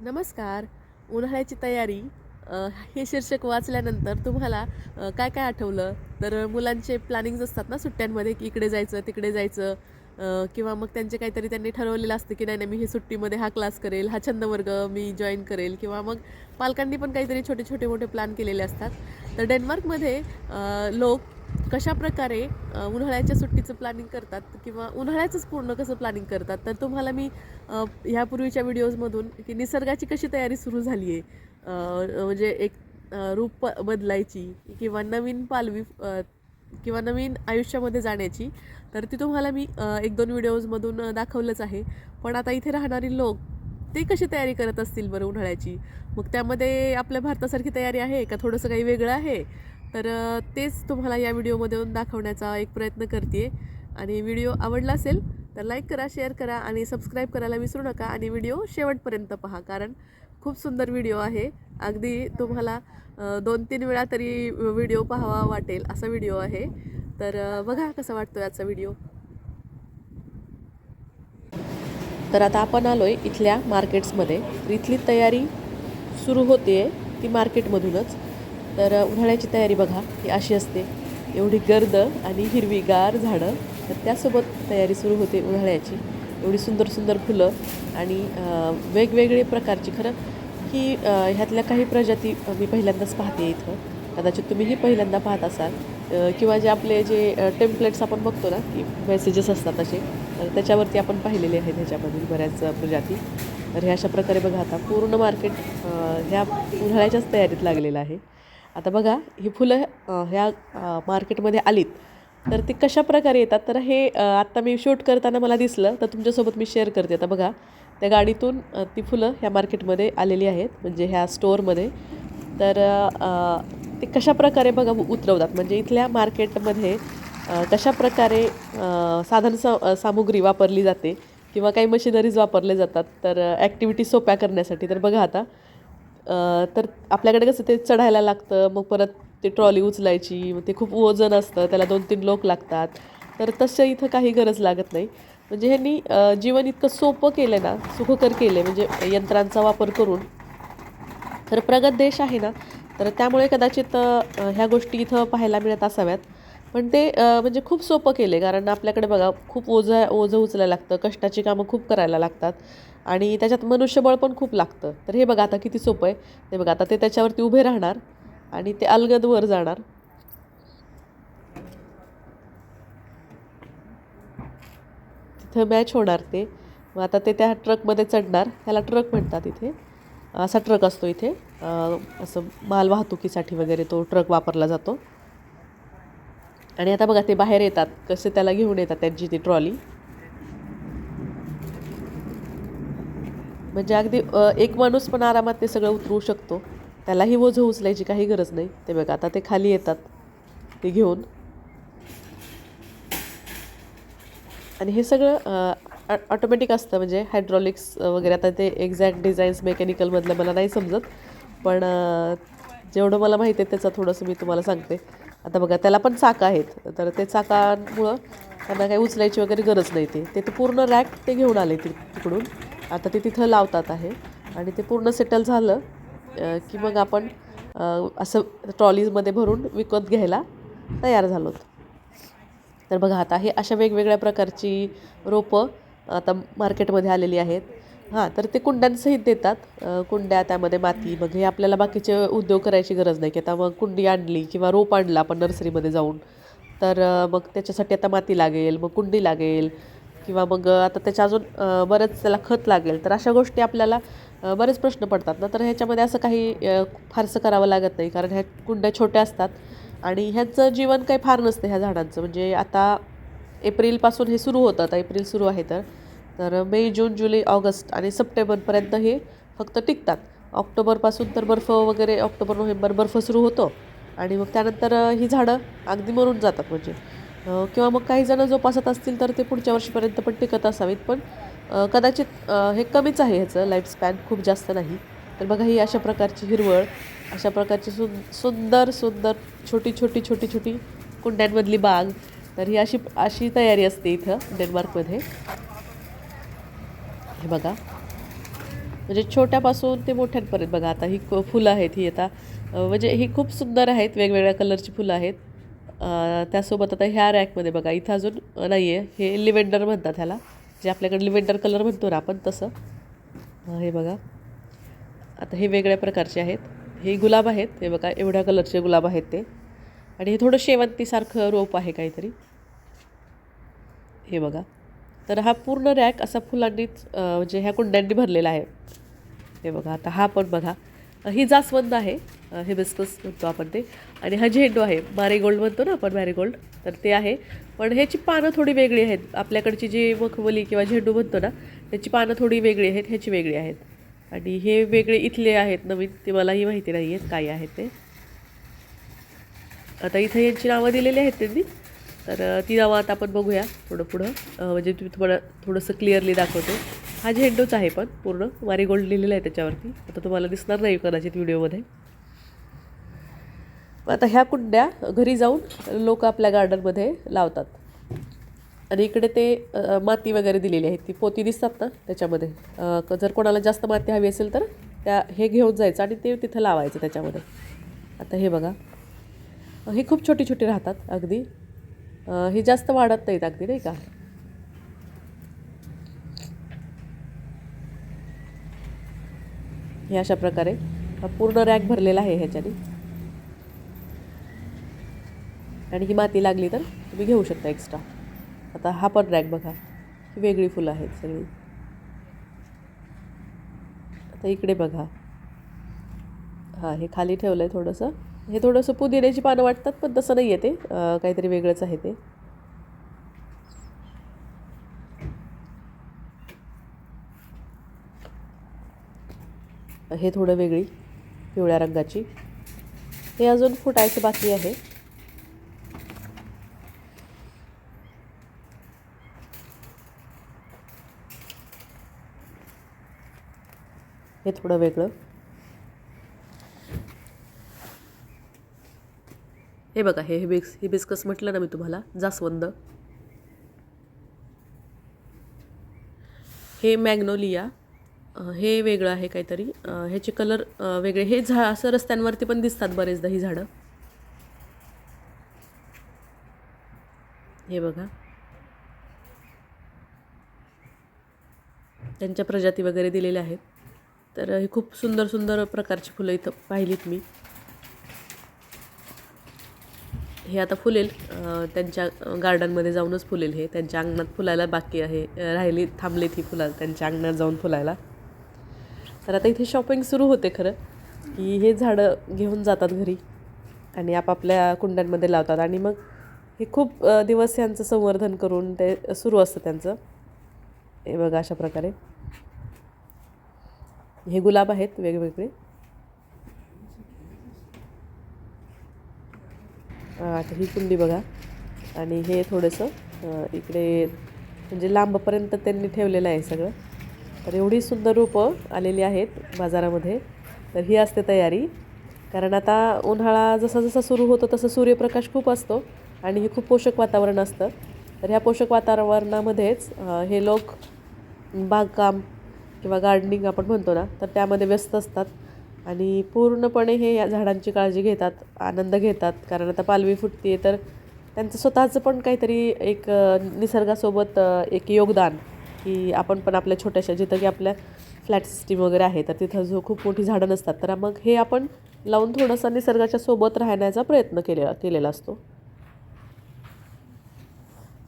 नमस्कार. उन्हाळ्याची तयारी हे शीर्षक वाचल्यानंतर तुम्हाला काय काय आठवलं? तर मुलांचे प्लॅनिंग्ज असतात ना सुट्ट्यांमध्ये की इकडे जायचं तिकडे जायचं किंवा मग त्यांचे काहीतरी त्यांनी ठरवलेलं असतं की नाही नाही मी हे सुट्टीमध्ये हा क्लास करेल हा छंद वर्ग मी जॉईन करेल किंवा मग पालकांनी पण काहीतरी छोटे छोटे मोठे प्लॅन केलेले असतात. तर डेन्मार्कमध्ये लोक कशा प्रकारे उन्हाळ्याच्या सुट्टीचं प्लॅनिंग करतात किंवा उन्हाळ्याचंच पूर्ण कसं प्लॅनिंग करतात? तर तुम्हाला मी ह्यापूर्वीच्या व्हिडिओजमधून की निसर्गाची कशी तयारी सुरू झाली आहे म्हणजे एक रूप प- बदलायची किंवा नवीन पालवी किंवा नवीन आयुष्यामध्ये जाण्याची तर ती तुम्हाला मी एक दोन व्हिडिओजमधून दाखवलंच आहे. पण आता इथे राहणारी लोक ते कशी तयारी करत असतील बरं उन्हाळ्याची? मग त्यामध्ये आपल्या भारतासारखी तयारी आहे का? थोडंसं काही वेगळं आहे? तर तेच तुम्हाला या व्हिडिओमध्ये दाखवण्याचा एक प्रयत्न करते आणि व्हिडिओ आवडला असेल तर लाईक करा शेअर करा आणि सबस्क्राईब करायला विसरू नका आणि व्हिडिओ शेवटपर्यंत पहा कारण खूप सुंदर व्हिडिओ आहे. अगदी तुम्हाला दोन तीन वेळा तरी व्हिडिओ पाहावा वाटेल असा व्हिडिओ आहे. तर बघा कसा वाटतो याचा व्हिडिओ. तर आता आपण आलो आहे इथल्या मार्केट्समध्ये. इथली तयारी सुरू होते ती मार्केटमधूनच. तर उन्हाळ्याची तयारी बघा ही अशी असते. एवढी गर्द आणि हिरवीगार झाडं तर त्यासोबत तयारी सुरू होते उन्हाळ्याची. एवढी सुंदर सुंदर फुलं आणि वेगवेगळे प्रकारची खरं ही ह्यातल्या काही प्रजाती मी पहिल्यांदाच पाहते इथं. कदाचित तुम्हीही पहिल्यांदा पाहत असाल. किंवा जे आपले जे टेम्पलेट्स आपण बघतो ना की मेसेजेस असतात असे तर त्याच्यावरती आपण पाहिलेले आहेत ह्याच्यामधील बऱ्याच प्रजाती. तर हे अशा प्रकारे बघा आता पूर्ण मार्केट ह्या उन्हाळ्याच्याच तयारीत लागलेलं आहे. आता बघा ही फुलं ह्या मार्केटमध्ये आलीत तर ती कशा प्रकारे येतात? तर हे आत्ता मी शूट करताना मला दिसलं तर तुमच्यासोबत मी शेअर करते. आता बघा त्या गाडीतून ती फुलं ह्या मार्केटमध्ये आलेली आहेत म्हणजे ह्या स्टोअरमध्ये. तर ते कशा प्रकारे बघा उतरवतात? म्हणजे इथल्या मार्केटमध्ये कशा प्रकारे साधन सा सामुग्री वापरली जाते किंवा काही मशिनरीज वापरले जातात? तर ॲक्टिव्हिटी सोप्या करण्यासाठी. तर बघा आता तर आपल्याकडे कसं ते चढायला लागतं मग परत ते ट्रॉली उचलायची मग ते खूप वजन असतं त्याला दोन तीन लोक लागतात. तर तसं इथं काही गरज लागत नाही. म्हणजे ह्यांनी जीवन इतकं सोपं केलं ना सुखकर केलं म्हणजे यंत्रांचा वापर करून. तर प्रगत देश आहे ना तर त्यामुळे कदाचित ह्या गोष्टी इथं पाहायला मिळत असाव्यात. पण ते म्हणजे खूप सोपं केले कारण आपल्याकडे बघा खूप ओझं ओझं उचलायला लागतं कष्टाची कामं खूप करायला लागतात आणि त्याच्यात मनुष्यबळ पण खूप लागतं. तर हे बघा आता किती सोपं आहे. ते बघा आता ते त्याच्यावरती उभे राहणार आणि ते अलगद वर जाणार. तिथं मॅच होणार ते. मग आता ते त्या ट्रकमध्ये चढणार. ह्याला ट्रक म्हणतात इथे. असा ट्रक असतो इथे. असं माल वाहतुकीसाठी वगैरे तो ट्रक वापरला जातो. आणि आता बघा ते बाहेर येतात. कसे त्याला घेऊन येतात त्यांची ती ट्रॉली म्हणजे अगदी एक माणूस पण आरामात ते सगळं उतरवू शकतो. त्यालाही ओझं उचलायची काही गरज नाही. ते बघा आता ते खाली येतात ते घेऊन. आणि हे सगळं ऑटोमॅटिक असतं. म्हणजे हायड्रॉलिक्स वगैरे आता ते एक्झॅक्ट डिझाईन्स मेकॅनिकलमधलं मला नाही समजत. पण जेवढं मला माहिती आहे त्याचं थोडंसं मी तुम्हाला सांगते. आता बघा त्याला पण चाकं आहेत. तर ते चाकांमुळं त्यांना काही उचलायची वगैरे गरज नाही ते. ते पूर्ण रॅक ते घेऊन आले ति तिकडून. आता ते तिथं लावतात आहे. आणि ते पूर्ण सेटल झालं की मग आपण असं ट्रॉलीजमध्ये भरून विकत घ्यायला तयार झालो. तर बघा आता हे अशा वेगवेगळ्या प्रकारची रोपं आता मार्केटमध्ये आलेली आहेत. हां तर ते कुंड्यांसहित देतात. कुंड्या त्यामध्ये माती मग हे आपल्याला बाकीचे उद्योग करायची गरज नाही की आता मग कुंडी आणली किंवा रोप आणला आपण नर्सरीमध्ये जाऊन. तर मग त्याच्यासाठी आता माती लागेल मग कुंडी लागेल किंवा मग आता त्याच्या अजून बरंच त्याला खत लागेल. तर अशा गोष्टी आपल्याला बरेच प्रश्न पडतात ना. तर ह्याच्यामध्ये असं काही फारसं करावं लागत नाही कारण ह्या कुंड्या छोट्या असतात आणि ह्याचं जीवन काही फार नसतं ह्या झाडांचं. म्हणजे आता एप्रिलपासून हे सुरू होतं आता एप्रिल सुरू आहे तर. तर मे जून जुलै ऑगस्ट आणि सप्टेंबरपर्यंत हे फक्त टिकतात. ऑक्टोबरपासून तर बर्फ वगैरे ऑक्टोबर नोव्हेंबर बर्फ सुरू होतो आणि मग त्यानंतर ही झाडं अगदी मरून जातात म्हणजे. किंवा मग काही जणं जोपासत असतील तर ते पुढच्या वर्षीपर्यंत पण टिकत असावीत पण कदाचित हे कमीच आहे ह्याचं लाईफ स्पॅन खूप जास्त नाही. तर बघा ही अशा प्रकारची हिरवळ अशा प्रकारची सुं सुंदर सुंदर छोटी छोटी छोटी छोटी कुंड्यांमधली बाग. तर ही अशी अशी तयारी असते इथं डेन्मार्कमध्ये हे बघा. म्हणजे छोट्यापासून ते मोठ्यांपर्यंत बघा आता ही क- फुलं आहेत ही आता. म्हणजे ही खूप सुंदर आहेत वेगवेगळ्या कलरची फुलं आहेत. त्यासोबत आता ह्या रॅकमध्ये बघा इथं अजून नाही आहे हे लिव्हेंडर म्हणतात ह्याला. जे आपल्याकडे लिव्हेंडर कलर म्हणतो ना आपण तसं. हे बघा. आता हे वेगळ्या प्रकारचे आहेत. हे गुलाब आहेत. हे बघा एवढ्या कलरचे गुलाब आहेत ते. आणि हे थोडं शेवंतीसारखं रोप आहे काहीतरी. हे बघा. तर हा पूर्ण रॅक असा फुलांनीच म्हणजे ह्या कुंड्यांनी भरलेला आहे. हे बघा आता हा पण बघा. ही जास्वंद आहे हिबिस्कस म्हणतो आपण ते. आणि हा झेंडू आहे. मॅरीगोल्ड म्हणतो ना आपण मॅरीगोल्ड. तर ते आहे. पण ह्याची पानं थोडी वेगळी आहेत. आपल्याकडची जी मखमली किंवा झेंडू म्हणतो ना त्याची पानं थोडी वेगळी आहेत ह्याची वेगळी आहेत. आणि हे वेगळे इथले आहेत नवीन ते मलाही माहिती नाही आहेत काय आहेत ते. आता इथं यांची नावं दिलेली आहेत त्यांनी. तर ती नावं आता आपण बघूया थोडं पुढं. म्हणजे तुम्ही तुम्हाला थोडंसं क्लिअरली दाखवते. हा झेंडूच आहे पण पूर्ण. वारी गोल्ड लिहिलेलं आहे त्याच्यावरती. आता तुम्हाला दिसणार नाही कदाचित व्हिडिओमध्ये. आता ह्या कुंड्या घरी जाऊन लोक आपल्या गार्डनमध्ये लावतात. आणि इकडे ते माती वगैरे दिलेली आहे. ती पोती दिसतात ना त्याच्यामध्ये. क- जर कोणाला जास्त माती हवी असेल तर त्या हे घेऊन जायचं आणि ते तिथं लावायचं त्याच्यामध्ये. आता हे बघा. हे खूप छोटी छोटी राहतात अगदी. हे जास्त वाढत नाहीत अगदी नाही का? हे अशा प्रकारे. पूर्ण रॅक भरलेला आहे ह्याच्याने. आणि ही माती लागली तर तुम्ही घेऊ शकता एक्स्ट्रा आता हा पण रॅक बघा. ही वेगळी फुलं आहेत सगळी. आता इकडे बघा. हां हे खाली ठेवलं आहे थोडंसं. हे थोडंसं पुदिन्याची पानं वाटतात पण तसं नाही आहे ते काहीतरी वेगळंच आहे ते. हे थोडं वेगळी पिवळ्या रंगाची. हे अजून फुटायचं बाकी आहे. हे थोडं वेगळं. हे बघा हे हिबिक्स हिबिस्कस म्हटलं ना मी तुम्हाला जास्वंद. हे मॅग्नोलिया हे वेगळं आहे काहीतरी. ह्याचे कलर वेगळे. हे झा असं रस्त्यांवरती पण दिसतात बरेचदा ही झाडं. हे बघा. त्यांच्या प्रजाती वगैरे दिलेल्या आहेत. तर ही खूप सुंदर सुंदर प्रकारची फुलं इथं पाहिलीत मी. हे आता फुलेल. त्यांच्या गार्डनमध्ये जाऊनच फुलेल हे. त्यांच्या अंगणात फुलायला बाकी आहे. राहिली थांबलीत ही फुला त्यांच्या अंगणात जाऊन फुलायला. तर आता इथे शॉपिंग सुरू होते खरं की हे झाडं घेऊन जातात घरी आणि आपापल्या कुंड्यांमध्ये लावतात. आणि मग हे खूप दिवस यांचं संवर्धन करून ते सुरू असतं त्यांचं. हे बघा अशा प्रकारे. हे गुलाब आहेत वेगवेगळे. आता ही कुंडी बघा. आणि हे थोडंसं इकडे म्हणजे लांबपर्यंत त्यांनी ठेवलेलं आहे सगळं. तर एवढी सुंदर रूपं आलेली आहेत बाजारामध्ये. तर ही असते तयारी. कारण आता उन्हाळा जसा जसा सुरू होतो तसं सूर्यप्रकाश खूप असतो आणि हे खूप पोषक वातावरण असतं. तर ह्या पोषक वातावरणामध्येच हे लोक बागकाम किंवा गार्डनिंग आपण म्हणतो ना तर त्यामध्ये व्यस्त असतात. आणि पूर्णपणे हे या झाडांची काळजी घेतात आनंद घेतात. कारण आता पालवी फुटते तर त्यांचं स्वतःचं पण काहीतरी एक निसर्गासोबत एक योगदान की आपण पण आपल्या छोट्याशा जिथं की आपल्या फ्लॅट सिस्टीम वगैरे आहे तर तिथं जो खूप मोठी झाडं नसतात तर मग हे आपण लावून थोडंसं निसर्गाच्या सोबत राहण्याचा प्रयत्न केलेला केलेला असतो.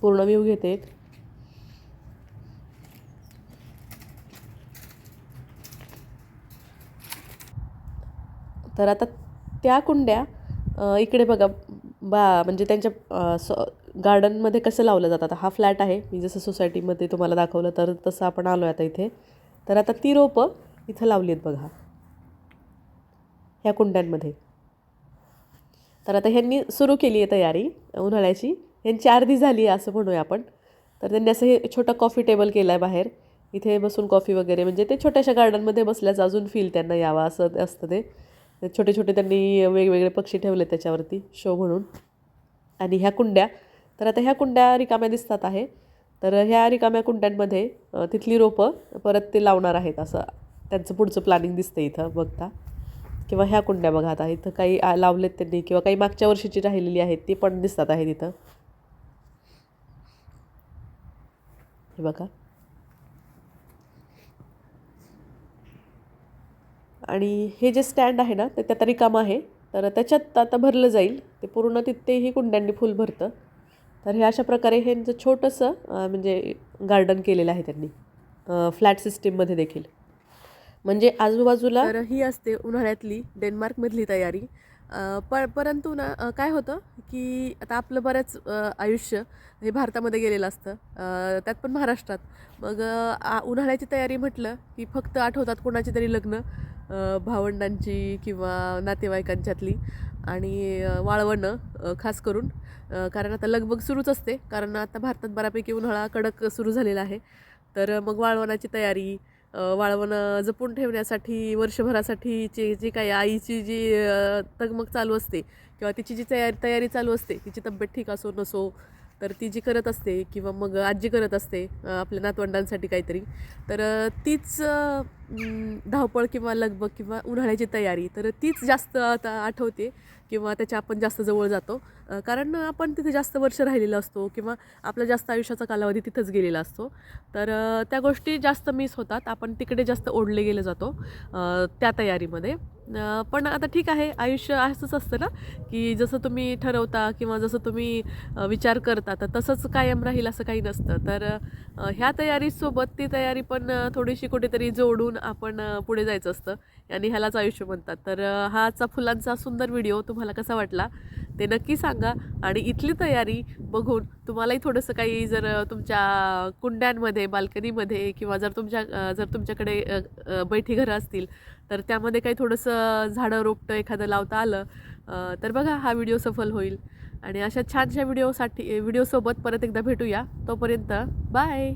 पूर्ण व्ह्यू घेते. तर आता त्या कुंड्या इकडे बघा बा म्हणजे त्यांच्या स गार्डनमध्ये कसं लावलं जातं? आता हा फ्लॅट आहे. मी जसं सोसायटीमध्ये तुम्हाला दाखवलं तर तसं आपण आलो आहे आता इथे. तर आता ती रोपं इथं लावली आहेत बघा. ह्या कुंड्यांमध्ये. तर आता ह्यांनी सुरू केली आहे तयारी उन्हाळ्याची. ह्यांची अर्धी झाली आहे असं म्हणूया आपण. तर त्यांनी असं हे छोटं कॉफी टेबल केलं आहे बाहेर. इथे बसून कॉफी वगैरे म्हणजे ते छोट्याशा गार्डनमध्ये बसल्याचं अजून फील त्यांना यावा असं असतं ते. छोटे छोटे त्यांनी वेगवेगळे पक्षी ठेवले त्याच्यावरती शो म्हणून. आणि ह्या कुंड्या तर आता ह्या कुंड्या रिकाम्या दिसतात आहे. तर ह्या रिकाम्या कुंड्यांमध्ये तिथली रोपं परत ते लावणार आहेत असं त्यांचं पुढचं प्लॅनिंग दिसतं इथं बघता. किंवा ह्या कुंड्या बघा आता इथं काही लावलेत त्यांनी किंवा काही मागच्या वर्षीची राहिलेली आहेत ती पण दिसतात आहेत इथं. हे बघा. आणि हे जे स्टँड आहे ना ते त्यात रिकामं आहे. तर त्याच्यात आता भरलं जाईल. ते पूर्ण तिथेही कुंड्यांनी फुल भरतं. तर हे अशा प्रकारे हे छोटंसं म्हणजे गार्डन केलेलं आहे त्यांनी. फ्लॅट सिस्टीममध्ये देखील. म्हणजे आजूबाजूला तर ही असते उन्हाळ्यातली डेन्मार्कमधली तयारी. प परंतु ना काय होतं की आता आपलं बरंच आयुष्य हे भारतामध्ये गेलेलं असतं. त्यात पण महाराष्ट्रात. मग आ- उन्हाळ्याची तयारी म्हटलं की फक्त आठवतात कोणाची तरी लग्न. भावंडांची किंवा नातेवाईकांच्यातली आणि वाळवणं खास करून. कारण आता लगबग सुरूच असते. कारण आता भारतात बऱ्यापैकी उन्हाळा कडक सुरू झालेला आहे. तर मग वाळवणाची तयारी वाळवणं जपून ठेवण्यासाठी वर्षभरासाठीची जी काही आईची जी तगमग चालू असते किंवा तिची जी तयारी तयारी चालू असते तिची तब्येत ठीक असो नसो तर ती जी करत असते किंवा मग आजी करत असते आपल्या नातवंडांसाठी काहीतरी तर तीच धावपळ किंवा लगबग किंवा उन्हाळ्याची तयारी तर तीच जास्त आता आठवते. किंवा त्याच्या आपण जास्त जवळ जातो. कारण आपण तिथे जास्त वर्ष राहिलेला असतो किंवा आपला जास्त आयुष्याचा कालावधी तिथंच गेलेला असतो. तर त्या गोष्टी जास्त मिस होतात. आपण तिकडे जास्त ओढले गेले जातो त्या तयारीमध्ये. पण आता ठीक आहे. आयुष्य असंच असतं ना की जसं तुम्ही ठरवता किंवा जसं तुम्ही विचार करता तर तसंच कायम राहील असं काही नसतं. तर ह्या तयारीसोबत ती तयारी पण थोडीशी कुठेतरी जोडून आपण पुढे जायचं असतं. आणि ह्यालाच आयुष्य म्हणतात. तर हाचा फुलांचा सुंदर व्हिडिओ तुम्हाला कसा वाटला ते नक्की सांगा आणि इथली तयारी बघून तुम्हालाही थोडंसं काही जर तुमच्या कुंड्यांमध्ये बाल्कनीमध्ये किंवा जर तुमच्या जर तुमच्याकडे बैठी घरं असतील तर त्यामध्ये काही थोडंसं झाडं रोपटं एखादं लावता आलं तर बघा हा व्हिडिओ सफल होईल. आणि अशा छानशा व्हिडिओसाठी व्हिडिओसोबत परत एकदा भेटूया. तोपर्यंत बाय!